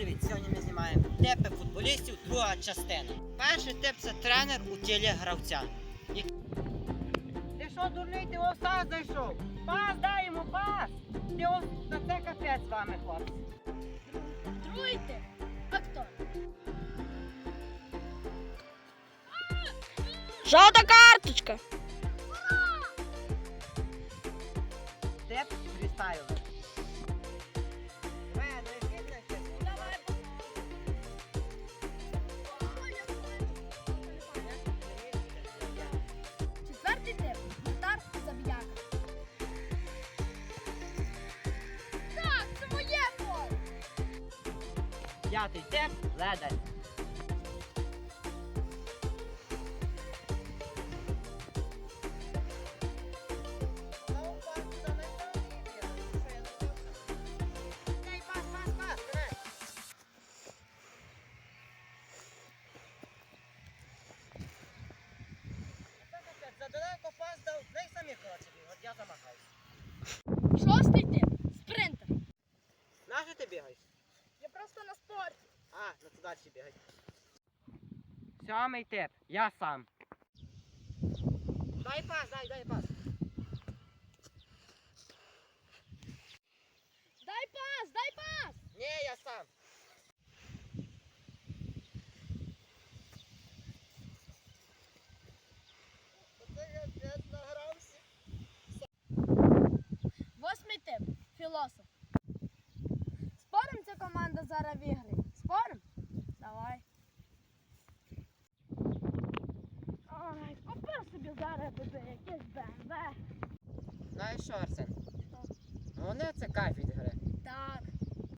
привіт! Сьогодні ми знімаємо типи футболістів, друга частина. Перший тип це тренер у тілі гравця. Як- Ти що, дурний, ти оса зайшов? Пас дай йому пас! Ти ос... на це капець з вами, хлопці. Другий тип. Актор. Жовта карточка. Тип фрістайлер. П'ятий пас, давай. Задалеко пас дав, дай самі коротше от я замахаюсь. Шостий тип. Спринтер. Нащо ти бігаєш? Я просто на спорті. А, ну туди ще бігай. Сьомий тип, я сам. Дай пас, дай, дай пас. Шарсен. Вона це кафедра.